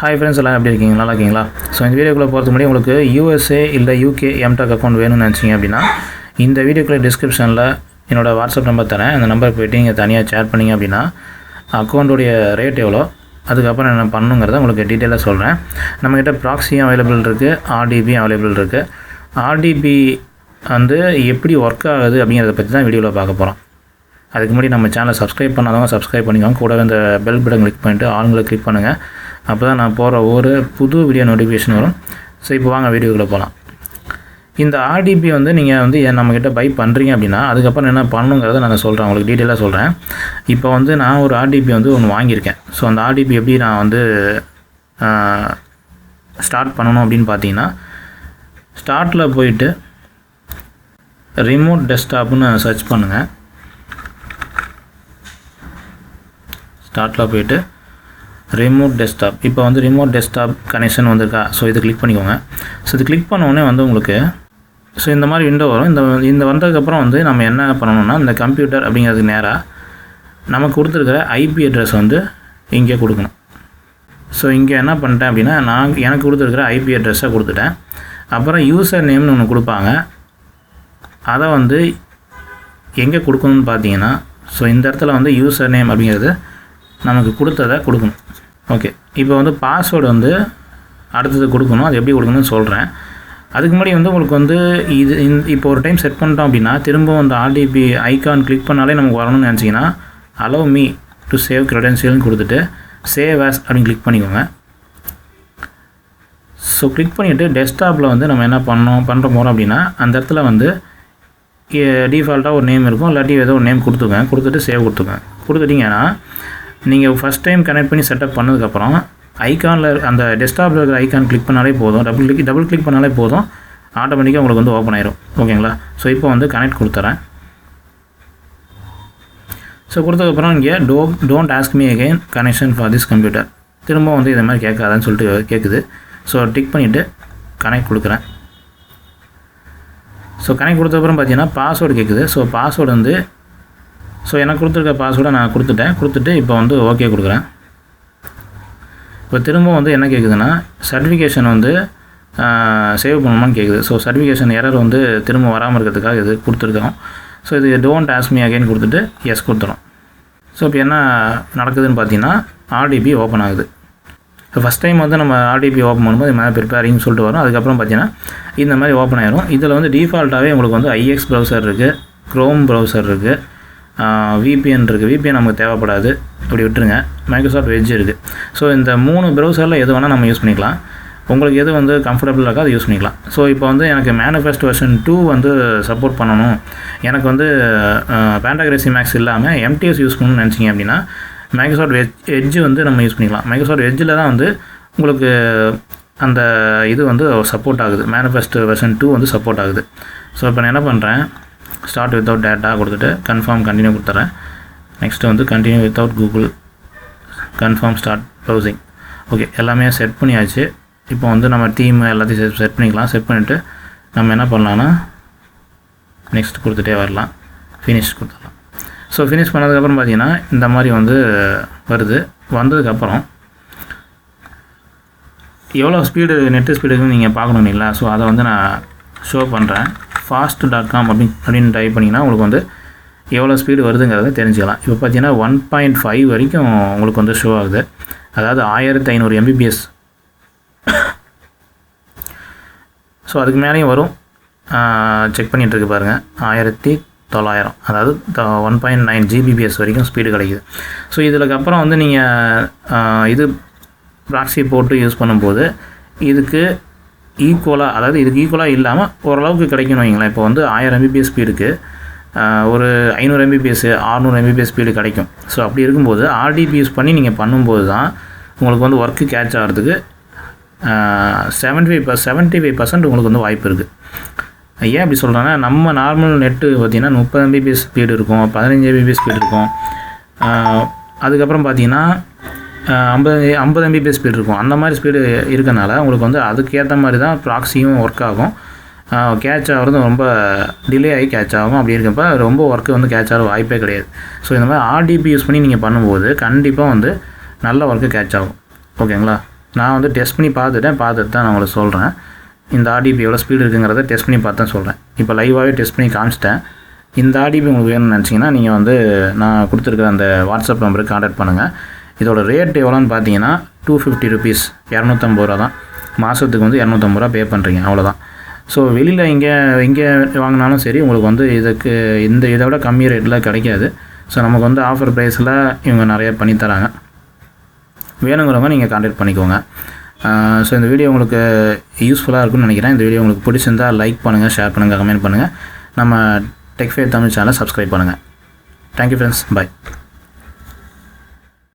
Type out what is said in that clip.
Hi friends எல்லாம் எப்படி இருக்கீங்க? நல்லா இருக்கீங்களா? ஸோ இந்த வீடியோக்குள்ளே போகிறதுக்கு முன்னாடி உங்களுக்கு யூஎஸ்ஏ இல்லை யூகே எம்டாக் அக்கௌண்ட் வேணும்னு நினச்சிங்க அப்படின்னா இந்த வீடியோக்குள்ளே டிஸ்கிரிப்ஷனில் என்னோடய வாட்ஸ்அப் நம்பர் தரேன். அந்த நம்பருக்கு போய்ட்டு நீங்கள் தனியாக சேட் பண்ணிங்க அப்படின்னா அக்கௌண்ட்டுடைய ரேட் எவ்வளோ அதுக்கப்புறம் என்ன பண்ணணுங்கிறத உங்களுக்கு டீட்டெயிலாக சொல்கிறேன் நம்மக்கிட்ட ப்ராக்ஸியும் அவைலபிள் இருக்குது ஆர்டிபியும் அவைலபிள் இருக்குது ஆர்டிபி வந்து எப்படி ஒர்க் ஆகுது அப்படிங்கிறத பற்றி தான் வீடியோவில் பார்க்க போகிறோம் அதுக்கு முன்னாடி நம்ம சேனலை சப்ஸ்கிரைப் பண்ணாதவங்க சப்ஸ்கிரைப் பண்ணிக்கோங்க. கூடவே இந்த பெல் பட்டன் கிளிக் பண்ணிட்டு ஆளுங்களை கிளிக் பண்ணுங்கள் அப்போ தான் நான் போகிற ஒரு புது வீடியோ நோட்டிஃபிகேஷன் வரும். ஸோ இப்போ வாங்க வீடியோக்குள்ளே போகலாம் இந்த ஆர்டிபி வந்து நீங்கள் வந்து ஏன் நம்மக்கிட்ட பை பண்ணுறீங்க அப்படின்னா அதுக்கப்புறம் என்ன பண்ணணுங்கிறத நான் சொல்கிறேன் உங்களுக்கு டீட்டெயிலாக சொல்கிறேன் இப்போ வந்து நான் ஒரு ஆர்டிபி வந்து ஒன்று வாங்கியிருக்கேன். ஸோ அந்த ஆர்டிபி எப்படி நான் வந்து ஸ்டார்ட் பண்ணணும் அப்படின்னு பார்த்தீங்கன்னா ஸ்டார்ட்டில் போயிட்டு ரிமோட் டெஸ்க்டாப்னு சர்ச் பண்ணுங்கள் ஸ்டார்ட்டில் போயிட்டு ரிமோட் டெஸ்க்டாப் இப்போ வந்து ரிமோட் டெஸ்க்டாப் கனெக்ஷன் வந்திருக்கா? ஸோ இது கிளிக் பண்ணிக்கோங்க. ஸோ இது கிளிக் பண்ணோடனே வந்து உங்களுக்கு ஸோ இந்த மாதிரி விண்டோ வரும். இந்த இந்த வந்ததுக்கப்புறம் வந்து நம்ம என்ன பண்ணணும்னா இந்த கம்ப்யூட்டர் அப்படிங்கிறதுக்கு நேராக நமக்கு கொடுத்துருக்கிற ஐபி அட்ரஸ் வந்து இங்கே கொடுக்கணும். ஸோ இங்கே என்ன பண்ணிட்டேன் அப்படின்னா நான் எனக்கு கொடுத்துருக்கிற ஐபி அட்ரஸை கொடுத்துட்டேன். அப்புறம் யூசர் நேம்னு ஒன்று கொடுப்பாங்க. அதை வந்து எங்கே கொடுக்கணும்னு பார்த்தீங்கன்னா ஸோ இந்த இடத்துல வந்து யூசர் நேம் அப்படிங்கிறது நமக்கு கொடுத்ததை கொடுக்கணும். ஓகே இப்போ வந்து பாஸ்வேர்டு வந்து அடுத்தது கொடுக்கணும். அது எப்படி கொடுக்கணும்னு சொல்கிறேன் அதுக்கு முன்னாடி வந்து உங்களுக்கு வந்து இது இந்த இப்போ ஒரு டைம் செட் பண்ணிட்டோம் அப்படின்னா திரும்ப அந்த ஆர்டிபி ஐக்கான் கிளிக் பண்ணாலே நமக்கு வரணும்னு நினச்சிங்கன்னா அலோவ் மீ டு சேவ் க்ரெடென்சியல்னு கொடுத்துட்டு சேவ் ஆஸ் அப்படின்னு கிளிக் பண்ணிக்கோங்க. ஸோ கிளிக் பண்ணிவிட்டு டெஸ்க்டாப்பில் வந்து நம்ம என்ன பண்ணோம் பண்ணுற போகிறோம் அப்படின்னா அந்த இடத்துல வந்து டிஃபால்ட்டாக ஒரு நேம் இருக்கும். இல்லாட்டி ஏதோ ஒரு நேம் கொடுத்துங்க கொடுத்துட்டு சேவ் கொடுத்துங்க கொடுத்துட்டிங்கன்னா நீங்கள் ஃபஸ்ட் டைம் கனெக்ட் பண்ணி செட்டப் பண்ணதுக்கப்புறம் ஐக்கானில் அந்த டெஸ்க்டாப்பில் இருக்கிற ஐக்கான் கிளிக் பண்ணாலே போதும். டபுள் கிளிக் டபுள் கிளிக் பண்ணாலே போதும். ஆட்டோமேட்டிக்காக உங்களுக்கு வந்து ஓப்பன் ஆயிரும். ஓகேங்களா ஸோ இப்போ வந்து கனெக்ட் கொடுத்துறேன். ஸோ கொடுத்ததுக்கப்புறம் இங்கே do don't ask me again connection for this computer திரும்ப வந்து இதை மாதிரி கேட்காதான்னு சொல்லிட்டு கேட்குது ஸோ டிக் பண்ணிவிட்டு கனெக்ட் கொடுக்குறேன். ஸோ கனெக்ட் கொடுத்தப்புறம் பார்த்தீங்கன்னா பாஸ்வேர்டு கேட்குது ஸோ பாஸ்வேர்டு வந்து ஸோ எனக்கு கொடுத்துருக்க பாஸ்வேர்டை நான் கொடுத்துட்டேன். கொடுத்துட்டு இப்போ வந்து ஓகே கொடுக்குறேன். இப்போ திரும்ப வந்து என்ன கேட்குதுன்னா சர்டிஃபிகேஷன் வந்து சேவ் பண்ணணுமான்னு கேட்குது ஸோ சர்டிஃபிகேஷன் எரர் வந்து திரும்ப வராமல் இருக்கிறதுக்காக இது கொடுத்துருக்கோம். ஸோ இது டோன்ட் ஆஸ்க் மீ அகைன் கொடுத்துட்டு எஸ் கொடுத்துரும் ஸோ இப்போ என்ன நடக்குதுன்னு பார்த்தீங்கன்னா ஆர்டிபி ஓப்பன் ஆகுது. இப்போ ஃபஸ்ட் டைம் வந்து நம்ம ஆர்டிபி ஓப்பன் பண்ணும்போது இது ப்ரிப்பேரிங்னு சொல்லிட்டு வரும். அதுக்கப்புறம் பார்த்தீங்கன்னா இந்த மாதிரி ஓப்பன் ஆயிரும். இதில் வந்து டிஃபால்ட்டாகவே உங்களுக்கு வந்து ஐஎக்ஸ் ப்ரௌசர் இருக்குது க்ரோம் ப்ரௌசர் இருக்குது விபிஎன் இருக்குது விபிஎன் நமக்கு தேவைப்படாது. அப்படி விட்டுருங்க. மைக்ரோசாஃப்ட் வெஜ் இருக்குது ஸோ இந்த மூணு ப்ரௌசரில் எது வேணால் நம்ம யூஸ் பண்ணிக்கலாம். உங்களுக்கு எது வந்து கம்ஃபர்டபுளாக இருக்கோ அதை யூஸ் பண்ணிக்கலாம். ஸோ இப்போ வந்து எனக்கு மேனிஃபெஸ்ட் வெர்ஷன் டூ வந்து சப்போர்ட் பண்ணணும். எனக்கு வந்து பேண்டாகிரசி மேக்ஸ் இல்லாமல் எம்டிஎஸ் யூஸ் பண்ணணும்னு நினச்சிங்க அப்படின்னா மைக்ரோசாஃப்ட் வெஜ் எட்ஜ் வந்து நம்ம யூஸ் பண்ணிக்கலாம். மைக்ரோசாஃப்ட் எட்ஜில் தான் வந்து உங்களுக்கு அந்த இது வந்து சப்போர்ட் ஆகுது. மேனிஃபெஸ்ட் வெர்ஷன் டூ வந்து சப்போர்ட் ஆகுது. ஸோ இப்போ நான் என்ன பண்ணுறேன் ஸ்டார்ட் வித்தவுட் டேட்டா கொடுத்துட்டு கன்ஃபார்ம் கண்டினியூ கொடுத்துறேன். நெக்ஸ்ட்டு வந்து continue without Google confirm start browsing okay எல்லாமே செட் பண்ணியாச்சு. இப்போ வந்து நம்ம தீம் எல்லாத்தையும் செட் செட் பண்ணிக்கலாம். செட் பண்ணிவிட்டு நம்ம என்ன பண்ணலான்னா நெக்ஸ்ட் கொடுத்துட்டே வரலாம். ஃபினிஷ் கொடுத்துடலாம். ஸோ ஃபினிஷ் பண்ணதுக்கப்புறம் பார்த்தீங்கன்னா இந்த மாதிரி வந்து வருது. வந்ததுக்கப்புறம் எவ்வளோ ஸ்பீடு நெட்டு ஸ்பீடுன்னு நீங்கள் பார்க்கணும் இல்லைங்களா? ஸோ அதை வந்து நான் ஷோ பண்ணுறேன் ஃபாஸ்ட் டாட் காம் அப்படின்னு அப்படின்னு டைப் பண்ணிங்கன்னா உங்களுக்கு வந்து எவ்வளோ ஸ்பீடு வருதுங்கிறத தெரிஞ்சுக்கலாம். இப்போ பார்த்தீங்கன்னா ஒன் பாயிண்ட் ஃபைவ் வரைக்கும் உங்களுக்கு வந்து ஷோ ஆகுது. அதாவது ஆயிரத்தி ஐநூறு எம்பிபிஎஸ் ஸோ அதுக்கு மேலேயும் வரும். செக் பண்ணிகிட்ருக்கு பாருங்கள் ஆயிரத்தி தொள்ளாயிரம். அதாவது ஒன் பாயிண்ட் நைன் ஜிபிபிஎஸ் வரைக்கும் ஸ்பீடு கிடைக்குது. ஸோ இதுக்கு அப்புறம் வந்து நீங்கள் இது ப்ராக்ஸி போட்டு யூஸ் பண்ணும்போது இதுக்கு ஈக்குவலாக அதாவது இதுக்கு ஈக்குவலாக இல்லாமல் ஓரளவுக்கு கிடைக்கணும் வைங்களேன் இப்போ வந்து ஆயிரம் எம்பிபிஎஸ் ஸ்பீடுக்கு ஒரு ஐநூறு எம்பிபிஎஸ் ஆறுநூறு எம்பிபிஎஸ் ஸ்பீடு கிடைக்கும். ஸோ அப்படி இருக்கும்போது ஆர்டிபி யூஸ் பண்ணி நீங்கள் பண்ணும்போது தான் உங்களுக்கு வந்து ஒர்க்கு கேட்ச் ஆகிறதுக்கு seventy five per seventy five percent உங்களுக்கு வந்து வாய்ப்பு இருக்குது ஏன் அப்படி சொல்கிறேன்னா நம்ம நார்மல் நெட்டு பார்த்திங்கன்னா முப்பது எம்பிபிஎஸ் ஸ்பீடு இருக்கும் பதினஞ்சு எம்பிபிஎஸ் ஸ்பீடு இருக்கும். அதுக்கப்புறம் பார்த்திங்கன்னா ஐம்பது ஐம்பது எம்பிபிஎஸ் ஸ்பீடு இருக்கும். அந்த மாதிரி ஸ்பீடு இருக்கனால உங்களுக்கு வந்து அதுக்கேற்ற மாதிரி தான் ப்ராக்ஸியும் ஒர்க் ஆகும். கேட்ச் ஆகிறது ரொம்ப டிலே ஆகி கேட்ச் ஆகும். அப்படி இருக்கப்போ ரொம்ப ஒர்க்கு வந்து கேட்ச் ஆகிற வாய்ப்பே கிடையாது. ஸோ இந்த மாதிரி ஆர்டிபி யூஸ் பண்ணி நீங்கள் பண்ணும்போது கண்டிப்பாக வந்து நல்ல ஒர்க்கு கேட்ச் ஆகும். ஓகேங்களா? நான் வந்து டெஸ்ட் பண்ணி பார்த்துட்டேன். பார்த்துட்டு தான் நான் உங்களுக்கு சொல்கிறேன் இந்த ஆர்டிபி எவ்வளோ ஸ்பீடு இருக்குங்கிறத டெஸ்ட் பண்ணி பார்த்து தான் சொல்கிறேன் இப்போ லைவாகவே டெஸ்ட் பண்ணி காமிச்சிட்டேன். இந்த ஆர்டிபி உங்களுக்கு வேணும்னு நினச்சிங்கன்னா நீங்கள் வந்து நான் கொடுத்துருக்க அந்த வாட்ஸ்அப் நம்பருக்கு காண்டாக்ட் பண்ணுங்கள் இதோட ரேட் எவ்வளோன்னு பார்த்தீங்கன்னா டூ ஃபிஃப்டி ருபீஸ் இரநூத்தம்பது ரூபா தான். மாதத்துக்கு வந்து இரநூத்தம்பது ரூபா பே பண்ணுறீங்க அவ்வளோதான் ஸோ வெளியில் இங்கே இங்கே வாங்கினாலும் சரி உங்களுக்கு வந்து இதுக்கு இந்த இதை விட கம்மி ரேட்டில் கிடைக்காது. ஸோ நமக்கு வந்து ஆஃபர் ப்ரைஸில் இவங்க நிறைய பண்ணித்தராங்க வேணுங்கிறவங்க நீங்கள் காண்டாக்ட் பண்ணிக்கோங்க. ஸோ இந்த வீடியோ உங்களுக்கு யூஸ்ஃபுல்லாக இருக்கும்னு நினைக்கிறேன். இந்த வீடியோ உங்களுக்கு பிடிச்சிருந்தா லைக் பண்ணுங்கள் ஷேர் பண்ணுங்கள் கமெண்ட் பண்ணுங்கள் நம்ம டெக்ஃபே தமிழ் சேனலை சப்ஸ்கிரைப் பண்ணுங்கள் தேங்க்யூ ஃப்ரெண்ட்ஸ் பாய்